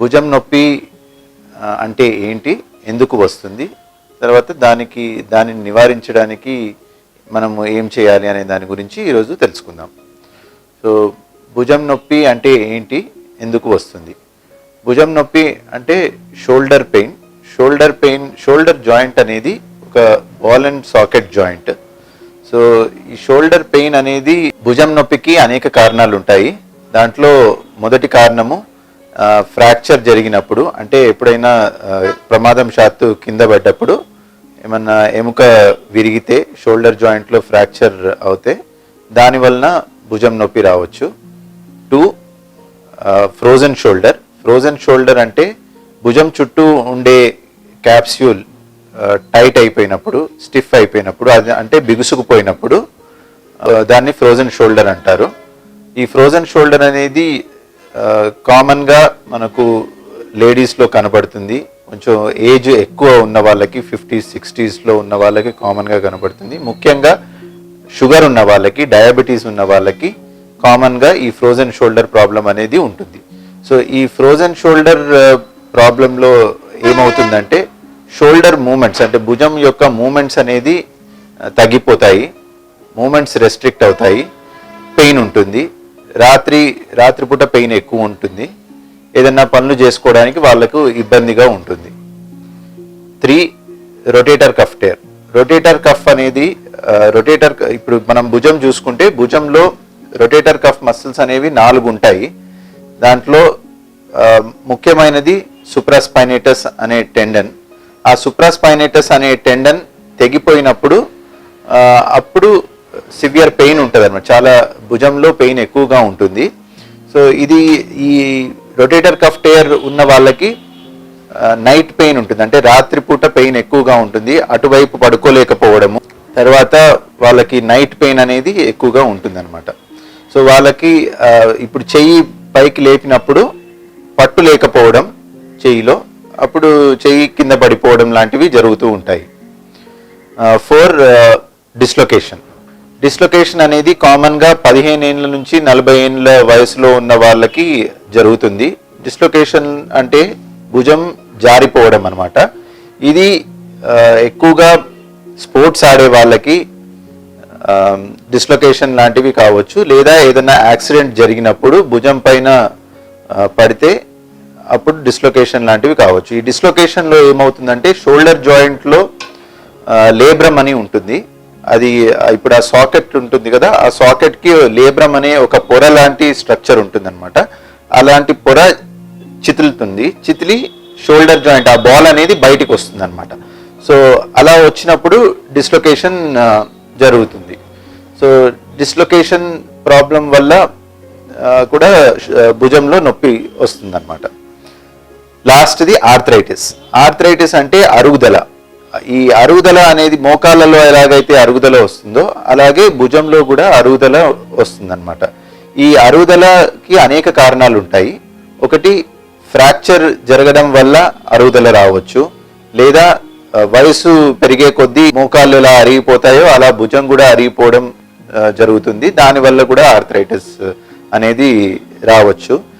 భుజం నొప్పి అంటే ఏంటి ఎందుకు వస్తుంది? తర్వాత దానికి దానిని నివారించడానికి మనము ఏం చేయాలి అనే దాని గురించి ఈరోజు తెలుసుకుందాం. సో భుజం నొప్పి అంటే ఏంటి ఎందుకు వస్తుంది? భుజం నొప్పి అంటే shoulder pain. Shoulder pain shoulder joint అనేది ఒక ball and socket joint. So ఈ షోల్డర్ పెయిన్ అనేది భుజం నొప్పికి అనేక కారణాలు ఉంటాయి. దాంట్లో మొదటి కారణము ఫ్రాక్చర్ జరిగినప్పుడు అంటే ఎప్పుడైనా ప్రమాదం శాత్తు కింద పడ్డప్పుడు ఏమన్నా ఎముక విరిగితే షోల్డర్ జాయింట్లో ఫ్రాక్చర్ అవుతే దాని వలన భుజం నొప్పి రావచ్చు. Two frozen shoulder frozen shoulder అంటే భుజం చుట్టూ ఉండే క్యాప్స్యూల్ టైట్ అయిపోయినప్పుడు స్టిఫ్ అయిపోయినప్పుడు అది అంటే బిగుసుకుపోయినప్పుడు దాన్ని ఫ్రోజన్ షోల్డర్ అంటారు. ఈ ఫ్రోజన్ షోల్డర్ అనేది కామన్గా మనకు లేడీస్లో కనబడుతుంది కొంచెం ఏజ్ ఎక్కువ ఉన్న వాళ్ళకి ఫిఫ్టీస్ సిక్స్టీస్లో ఉన్న వాళ్ళకి కామన్గా కనబడుతుంది ముఖ్యంగా షుగర్ ఉన్న వాళ్ళకి డయాబెటీస్ ఉన్న వాళ్ళకి కామన్గా ఈ ఫ్రోజన్ షోల్డర్ ప్రాబ్లం అనేది ఉంటుంది. సో ఈ ఫ్రోజన్ షోల్డర్ ప్రాబ్లంలో ఏమవుతుందంటే షోల్డర్ మూమెంట్స్ అంటే భుజం యొక్క మూమెంట్స్ అనేది తగ్గిపోతాయి. మూమెంట్స్ రెస్ట్రిక్ట్ అవుతాయి. పెయిన్ ఉంటుంది. రాత్రి రాత్రిపూట పెయిన్ ఎక్కువ ఉంటుంది. ఏదన్నా పనులు చేసుకోవడానికి వాళ్ళకు ఇబ్బందిగా ఉంటుంది. Three rotator cuff tear rotator cuff అనేది రొటేటర్ ఇప్పుడు మనం భుజం చూసుకుంటే భుజంలో రొటేటర్ కఫ్ మసిల్స్ అనేవి నాలుగు ఉంటాయి. దాంట్లో ముఖ్యమైనది సుప్రాస్పైనేటస్ అనే టెండన్ ఆ సుప్రాస్పైనేటస్ అనే టెండన్ తెగిపోయినప్పుడు అప్పుడు సివియర్ పెయిన్ ఉంటుంది అనమాట చాలా భుజంలో పెయిన్ ఎక్కువగా ఉంటుంది. సో ఇది ఈ రొటేటర్ కఫ్ టేర్ ఉన్న వాళ్ళకి నైట్ పెయిన్ ఉంటుంది. అంటే రాత్రిపూట పెయిన్ ఎక్కువగా ఉంటుంది. అటువైపు పడుకోలేకపోవడము. తర్వాత వాళ్ళకి నైట్ పెయిన్ అనేది ఎక్కువగా ఉంటుంది అనమాట సో వాళ్ళకి ఇప్పుడు చెయ్యి పైకి లేపినప్పుడు పట్టు లేకపోవడం చెయ్యిలో అప్పుడు చెయ్యి కింద పడిపోవడం లాంటివి జరుగుతూ ఉంటాయి. ఫోర్ డిస్లొకేషన్ డిస్లొకేషన్ అనేది కామన్గా పదిహేను ఏళ్ళ నుంచి నలభై ఏళ్ళ వయసులో ఉన్న వాళ్ళకి జరుగుతుంది. డిస్లొకేషన్ అంటే భుజం జారిపోవడం అనమాట ఇది ఎక్కువగా స్పోర్ట్స్ ఆడే వాళ్ళకి డిస్లొకేషన్ లాంటివి కావచ్చు. లేదా ఏదైనా యాక్సిడెంట్ జరిగినప్పుడు భుజం పైన పడితే అప్పుడు డిస్లొకేషన్ లాంటివి కావచ్చు. ఈ డిస్లొకేషన్లో ఏమవుతుందంటే షోల్డర్ జాయింట్లో లేబ్రమ్ అని ఉంటుంది. అది ఇప్పుడు ఆ సాకెట్ ఉంటుంది కదా ఆ సాకెట్కి లేబ్రమ్ అనే ఒక పొర లాంటి స్ట్రక్చర్ ఉంటుంది అనమాట అలాంటి పొర చితులుతుంది చితిలి షోల్డర్ జాయింట్ ఆ బాల్ అనేది బయటికి వస్తుంది అనమాట సో అలా వచ్చినప్పుడు డిస్లొకేషన్ జరుగుతుంది. సో డిస్లొకేషన్ ప్రాబ్లం వల్ల కూడా భుజంలో నొప్పి వస్తుంది అనమాట లాస్ట్ది ఆర్థరైటిస్ ఆర్థరైటిస్ అంటే అరుగుదల. ఈ అరుగుదల అనేది మోకాళ్ళలో ఎలాగైతే అరుగుదల వస్తుందో అలాగే భుజంలో కూడా అరుగుదల వస్తుందన్నమాట. ఈ అరుగుదలకి అనేక కారణాలు ఉంటాయి. ఒకటి ఫ్రాక్చర్ జరగడం వల్ల అరుగుదల రావచ్చు. లేదా వయసు పెరిగే కొద్దీ మోకాళ్ళు ఎలా అరిగిపోతాయో అలా భుజం కూడా అరిగిపోవడం జరుగుతుంది. దానివల్ల కూడా ఆర్థరైటిస్ అనేది రావచ్చు.